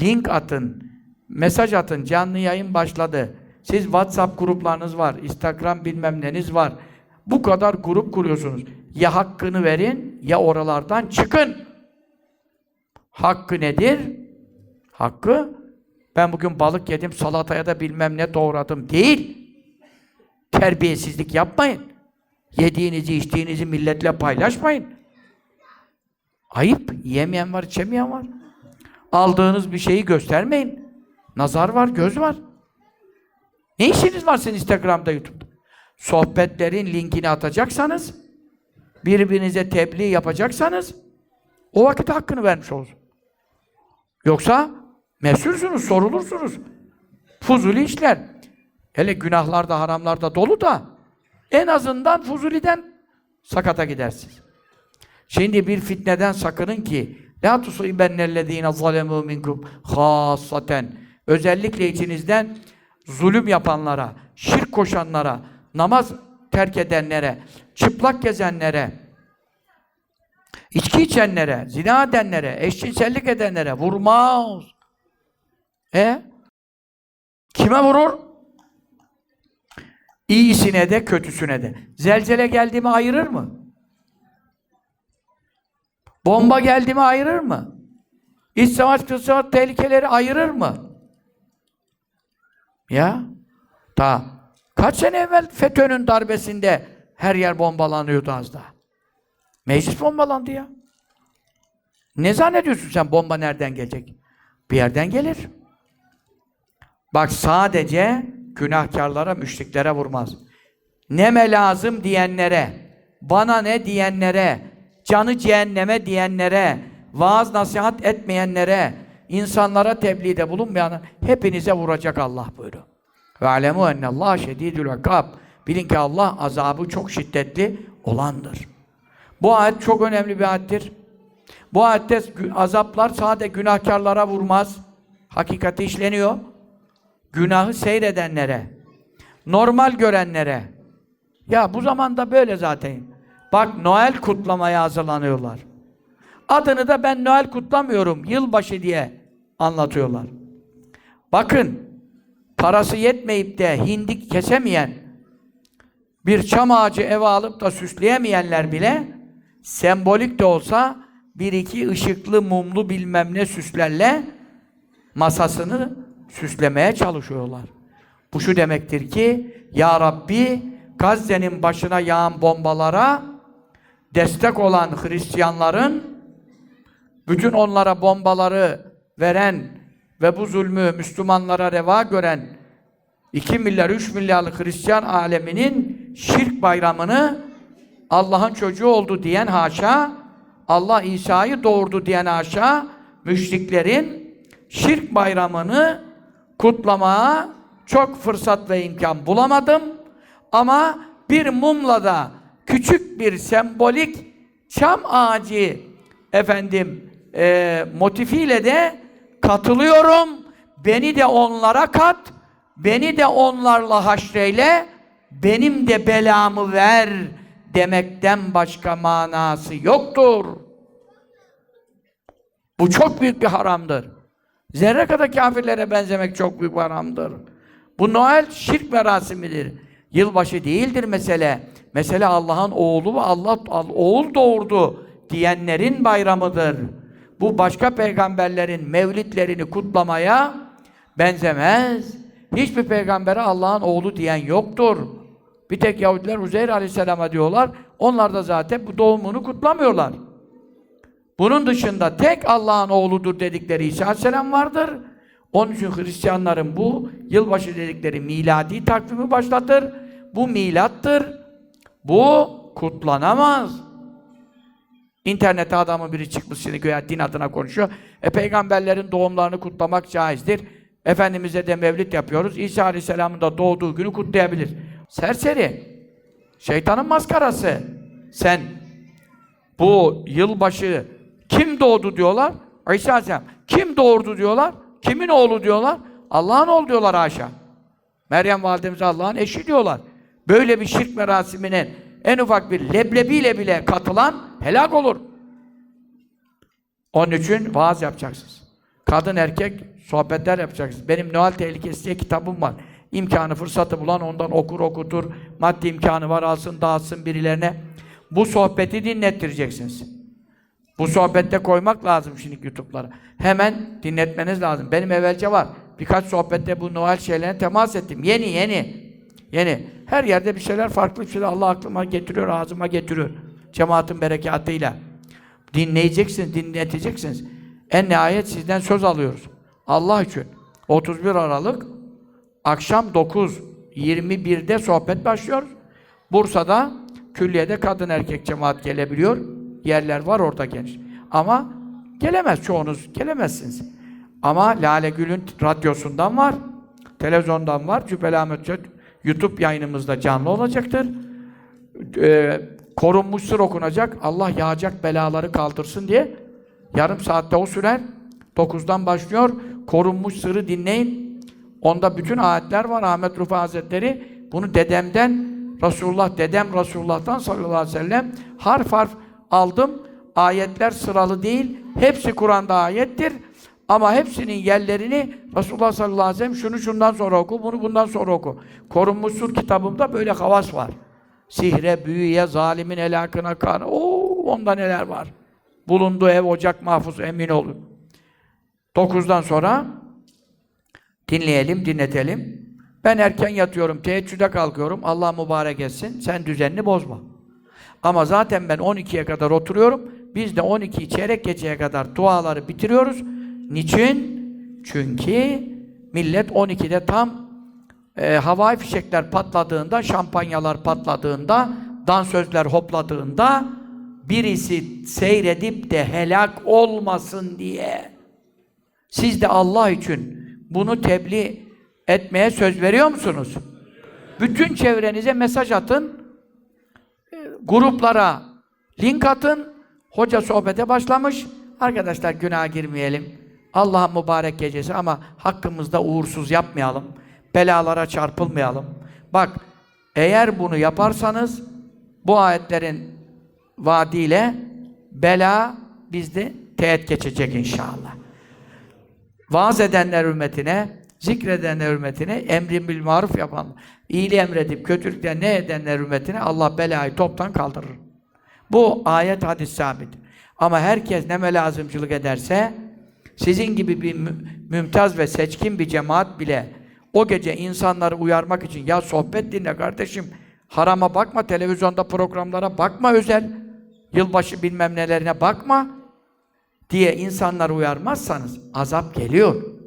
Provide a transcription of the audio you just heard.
link atın, mesaj atın, canlı yayın başladı. Siz WhatsApp gruplarınız var, Instagram bilmem neniz var. Bu kadar grup kuruyorsunuz. Ya hakkını verin ya oralardan çıkın. Hakkı nedir? Hakkı ben bugün balık yedim, salataya da bilmem ne doğradım değil. Terbiyesizlik yapmayın. Yediğinizi, içtiğinizi milletle paylaşmayın. Ayıp. Yemeyen var, içemeyen var. Aldığınız bir şeyi göstermeyin. Nazar var, göz var. Ne işiniz var sizin Instagram'da, YouTube'da? Sohbetlerin linkini atacaksanız, birbirinize tebliğ yapacaksanız, o vakit hakkını vermiş olursun. Yoksa mesulsünüz, sorulursunuz. Fuzuli işler. Hele günahlarda, haramlarda dolu da en azından fuzuliden sakata gidersiniz. Şimdi bir fitneden sakının ki la tusibennellezine zalemu minkum hassaten özellikle içinizden zulüm yapanlara, şirk koşanlara, namaz terk edenlere, çıplak gezenlere, içki içenlere, zina edenlere, eşcinsellik edenlere vurmaz. E? Kime vurur? İyisine de, kötüsüne de. Zelzele geldi mi ayırır mı? Bomba geldi mi ayırır mı? İç savaş, dış savaş tehlikeleri ayırır mı? Ya? Ta kaç sene evvel FETÖ'nün darbesinde her yer bombalanıyordu az daha. Meclis bombalandı ya. Ne zannediyorsun sen bomba nereden gelecek? Bir yerden gelir. Bak sadece günahkarlara, müşriklere vurmaz. Neme lazım diyenlere, bana ne diyenlere, canı cehenneme diyenlere, vaaz nasihat etmeyenlere, insanlara tebliğde bulunmayana hepinize vuracak Allah buyuruyor. Ve alemu ennallah şedidül akab. Bilin ki Allah azabı çok şiddetli olandır. Bu ayet çok önemli bir ayettir. Bu ayette azaplar sadece günahkarlara vurmaz. Hakikati işleniyor. Günahı seyredenlere, normal görenlere. Ya bu zamanda böyle zaten. Bak Noel kutlamaya hazırlanıyorlar. Adını da ben Noel kutlamıyorum, yılbaşı diye anlatıyorlar. Bakın, parası yetmeyip de hindik kesemeyen, bir çam ağacı eve alıp da süsleyemeyenler bile, sembolik de olsa bir iki ışıklı, mumlu bilmem ne süslerle masasını süslemeye çalışıyorlar. Bu şu demektir ki, Ya Rabbi, Gazze'nin başına yağan bombalara destek olan Hristiyanların bütün onlara bombaları veren ve bu zulmü Müslümanlara reva gören 2 milyar, 3 milyarlık Hristiyan aleminin şirk bayramını Allah'ın çocuğu oldu diyen haşa, Allah İsa'yı doğurdu diyen haşa, müşriklerin şirk bayramını kutlamaya çok fırsat ve imkan bulamadım. Ama bir mumla da küçük bir sembolik çam ağacı efendim e, motifiyle de katılıyorum. Beni de onlara kat, beni de onlarla haşreyle, benim de belamı ver demekten başka manası yoktur. Bu çok büyük bir haramdır. Zerre kadar kafirlere benzemek çok büyük bir haramdır. Bu Noel şirk merasimidir. Yılbaşı değildir mesele. Mesele Allah'ın oğlu ve Allah, Allah oğul doğurdu diyenlerin bayramıdır. Bu başka peygamberlerin mevlitlerini kutlamaya benzemez. Hiçbir peygambere Allah'ın oğlu diyen yoktur. Bir tek Yahudiler Uzeyr Aleyhisselam'a diyorlar. Onlar da zaten bu doğumunu kutlamıyorlar. Bunun dışında tek Allah'ın oğludur dedikleri İsa Aleyhisselam vardır. Onun için Hristiyanların bu yılbaşı dedikleri miladi takvimi başlatır. Bu milattır. Bu kutlanamaz. İnternette adamın biri çıkmış şimdi göğe din adına konuşuyor. E peygamberlerin doğumlarını kutlamak caizdir. Efendimiz'e de mevlid yapıyoruz. İsa Aleyhisselam'ın da doğduğu günü kutlayabilir. Serseri. Şeytanın maskarası. Sen bu yılbaşı kim doğdu diyorlar? İsa Aleyhisselam. Kim doğurdu diyorlar? Kimin oğlu diyorlar? Allah'ın oğlu diyorlar haşa. Meryem validemiz Allah'ın eşi diyorlar. Böyle bir şirk merasimine en ufak bir leblebiyle bile katılan helak olur. Onun için vaaz yapacaksınız. Kadın erkek sohbetler yapacaksınız. Benim Noel Tehlikesi diye kitabım var. İmkanı, fırsatı bulan ondan okur okutur. Maddi imkanı var alsın dağıtsın birilerine. Bu sohbeti dinlettireceksiniz. Bu sohbette koymak lazım şimdi YouTube'lara. Hemen dinletmeniz lazım. Benim evvelce var. Birkaç sohbette bu Noel şeylerine temas ettim. Yeni yeni. Yeni. Her yerde bir şeyler farklı bir şeyler Allah aklıma getiriyor, ağzıma getiriyor. Cemaatin berekatıyla. Dinleyeceksiniz, dinleteceksiniz. En nihayet sizden söz alıyoruz. Allah için. 31 Aralık akşam 9.21'de sohbet başlıyor. Bursa'da külliyede kadın erkek cemaat gelebiliyor. Yerler var orada geniş. Ama gelemez çoğunuz gelemezsiniz. Ama Lale Gül'ün radyosundan var. Televizyondan var. Cübbeli Ahmet Çöt YouTube yayınımızda canlı olacaktır. Ee, korunmuş sır okunacak. Allah yağacak belaları kaldırsın diye. Yarım saatte o sürer. 9'dan başlıyor. Korunmuş sırrı dinleyin. Onda bütün ayetler var. Ahmet Rufa Hazretleri bunu dedemden Resulullah, dedem Resulullah'tan sallallahu aleyhi ve sellem harf harf aldım. Ayetler sıralı değil. Hepsi Kur'an'da ayettir. Ama hepsinin yerlerini Resulullah sallallahu aleyhi ve sellem şunu şundan sonra oku, bunu bundan sonra oku. Korunmuş Sur kitabımda böyle havas var. Sihre, büyüye, zalimin helakına kan. Oo, onda neler var. Bulunduğu ev, ocak mahfuz, emin olun. Dokuzdan sonra dinleyelim, dinletelim. Ben erken yatıyorum, teheccüde kalkıyorum. Allah mübarek etsin. Sen düzenini bozma. Ama zaten ben 12'ye kadar oturuyorum. Biz de 12 çeyrek geçeye kadar duaları bitiriyoruz. Niçin? Çünkü millet 12'de tam e, havai fişekler patladığında, şampanyalar patladığında, dansözler hopladığında birisi seyredip de helak olmasın diye siz de Allah için bunu tebliğ etmeye söz veriyor musunuz? Bütün çevrenize mesaj atın, e, gruplara link atın, hoca sohbete başlamış, arkadaşlar günaha girmeyelim, Allah'ın mübarek gecesi ama hakkımızda uğursuz yapmayalım, belalara çarpılmayalım. Bak, eğer bunu yaparsanız, bu ayetlerin vaadiyle bela bizde teğet geçecek inşallah. Vaaz edenler hürmetine, zikredenler hürmetine, emrin bil maruf yapan, iyiliği emredip kötülükten ne edenler hürmetine Allah belayı toptan kaldırır. Bu ayet hadis sabit. Ama herkes ne lazımcılık ederse, sizin gibi bir mü- mümtaz ve seçkin bir cemaat bile o gece insanları uyarmak için ya sohbet dinle kardeşim, harama bakma, televizyonda programlara bakma özel, yılbaşı bilmem nelerine bakma diye insanları uyarmazsanız azap geliyor.